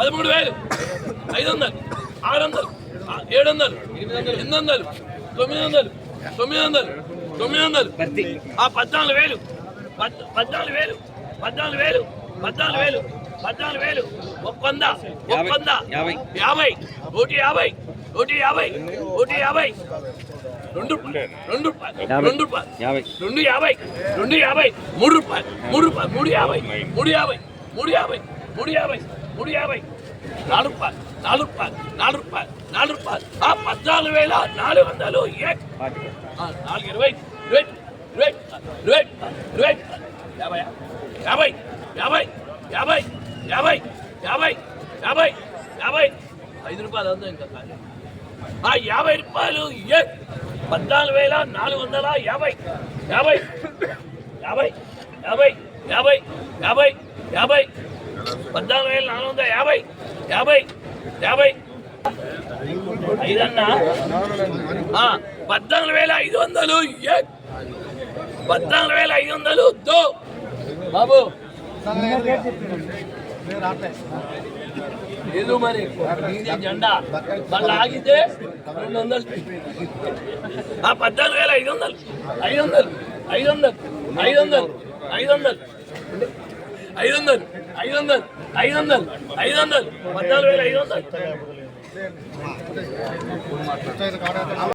పదమూడు వేలు. ఐదు వందలు ఆరు వందలు ఏడు వందలు ఎనిమిది వందలు తొమ్మిది వందలు తొమ్మిది వందలు తొమ్మిది వందలు ఆ పద్నాలుగు వేలు. పద్- పద్నాలుగు వేలు. పద్నాలుగు వేలు. పద్నాలుగు వేలు. పద్నాలుగు వేలు. ఒక్క వంద. ఒక్క వంద. యాభై. ఒకటి యాభై. ఒకటి యాభై. ఒకటి యాభై. రెండు రెండు. రెండు రెండు యాభై. రెండు యాభై. మూడు రూపాయలు. మూడు రూపాయలు. మూడు యాభై. మూడు యాభై. మూడు యాభై. మూడు యాభై మూడు యాభై నాలుగు రూపాయలు నాలుగు రూపాయలు నాలుగు రూపాయలు నాలుగు రూపాయలు ఆ పద్నాలుగు వేల నాలుగు వందలు ఏక్. ఆ, నాలుగు ఇరవై ఇరవై ఇరవై ఇరవై ఇరవై యాభై యాభై యాభై యాభై యాభై యాభై యాభై యాభై ఐదు రూపాయలు అందా ఇంకా ఖాళీ. ఆ యాభై రూపాయలు ఏ పద్నాలుగు వేల నాలుగు వందల యాభై యాభై యాభై యాభై యాభై యాభై యాభై పద్నాలుగు వేల నాలుగు వందల యాభై యాభై యాభై. ఐదన్నా? పద్నాలుగు వేల ఐదు వందలు. పద్నాలుగు వేల ఐదు వందలు. దో. బాబు. లేదు మరి జెండా. మళ్ళీ ఆగితే రెండు వందలు. ఆ పద్నాలుగు వేల ఐదు వందలు. ఐదు వందలు. ఐదు వందలు. ఐదు వందలు. ఐదు వందలు. ఐదు వందలు ఐదు వందలు ఐదు వందలు ఐదు వందలు పద్నాలుగు వేల ఐదు వందలు